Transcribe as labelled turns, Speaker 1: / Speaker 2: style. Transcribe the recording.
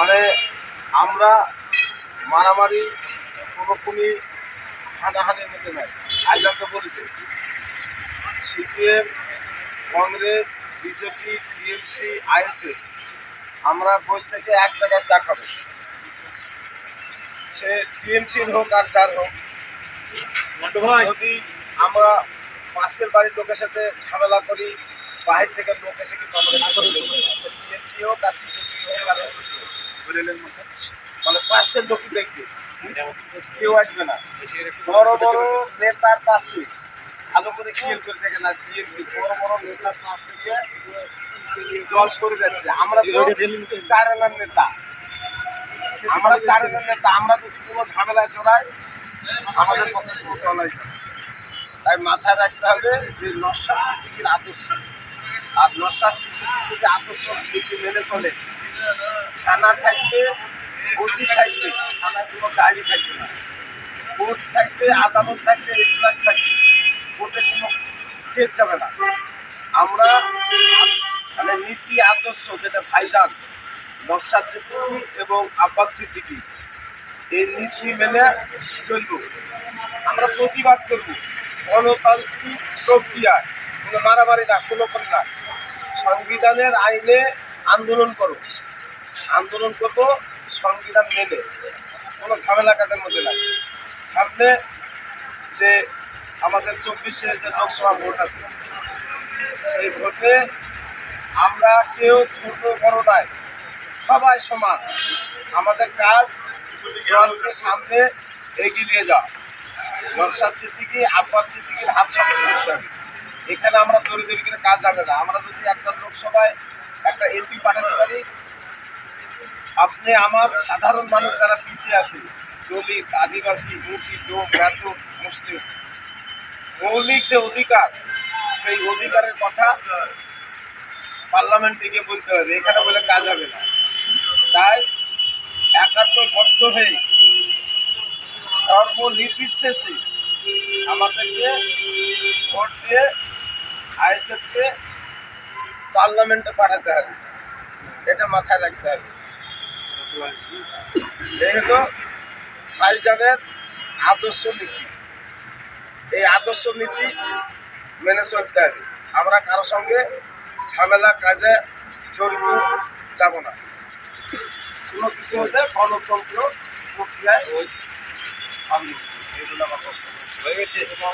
Speaker 1: মানে আমরা মারামারি কোনো খুনি হানাহানির মধ্যে নাই। আজ তো বলেছি CPM Congress BJP TMC ISF আমরা বসে থেকে এক জায়গায় চা খাব। সে টিএমসির হোক আর যার হোক যদি আমরা পাশের বাড়ির লোকের সাথে ঝামেলা করি বাহির থেকে লোক এসে কিন্তু আমাদের টিএমসি হোক আর বিজেপি হোক আর মানে পাশের লোকই দেখবে। কেউ আসবে না। বড় বড় নেতার পাশে। ভালো করে খেয়াল করে দেখেন বড় বড় নেতার পাশ থেকে জল সরে যাচ্ছে। আমরা তো চার আনার নেতা। আমরা চার আনার নেতা। আমরা যদি কোনো ঝামেলায় জড়াই, আমাদের পক্ষে কোনো তাই মাথায় রাখতে হবে যে সিদ্দিকির আদর্শ। আর যদি আদর্শ মেনে চলে থানা থাকবে, ওসি থাকবে, থানায় কোনো ডায়েরি থাকবে না। কোর্ট থাকবে, আদালত থাকবে এজলাস থাকবে। কোর্টে কোনো কেস যাবে না। আমরা মানে নীতি আদর্শ যেটা ভাইজান নকশাদ সিদ্দিকি এবং আব্বাস সিদ্দিকি, এই নীতি মেনে চলব। আমরা প্রতিবাদ করব। গণতান্ত্রিক প্রক্রিয়ায় কোনো মারামারি না, কোনো না। সংবিধানের আইনে আন্দোলন করো। আন্দোলন করব, সংবিধান মেনে। কোনো ঝামেলা কাজের মধ্যে নাই। সামনে যে আমাদের চব্বিশে যে লোকসভা ভোট আছে, সেই ভোটে আমরা কেউ ছোট বড় নাই, সবাই সমান। আমাদের কাজ দলকে সামনে এগিয়ে নিয়ে যাওয়া। নরসাদ সিদ্দিকি, আব্বাস সিদ্দিকির হাত সামনে করতে এখানে আমরা করে কাজ যাবে না। আমরা যদি একটা লোকসভায় একটা এমপি পাঠাতে পারি আপনি আমার সাধারণ মানুষ যারা পিছিয়ে আছে দলিত, আদিবাসী মুসি ব্যাত মুসলিম, মৌলিক যে অধিকার, সেই অধিকারের কথা পার্লামেন্টে গিয়ে বলতে হবে, এখানে বলে কাজ হবে না। তাই একাত্মবদ্ধ হয়ে ধর্ম নির্বিশেষে আমাদেরকে ভোট দিয়ে আইএসএফকে পার্লামেন্টে পাঠাতে হবে। এটা মাথায় রাখতে হবে। যেহেতু ভাইজানের আদর্শ নীতি। এই আদর্শ নীতি মেনে চলতে হবে। আমরা কারোর সঙ্গে ঝামেলা কাজে জড়িত যাব না। কোনো কিছু হলে গণতন্ত্র প্রক্রিয়ায় ওই আমি এগুলো আমার বক্তব্য। হয়ে গেছে। এবং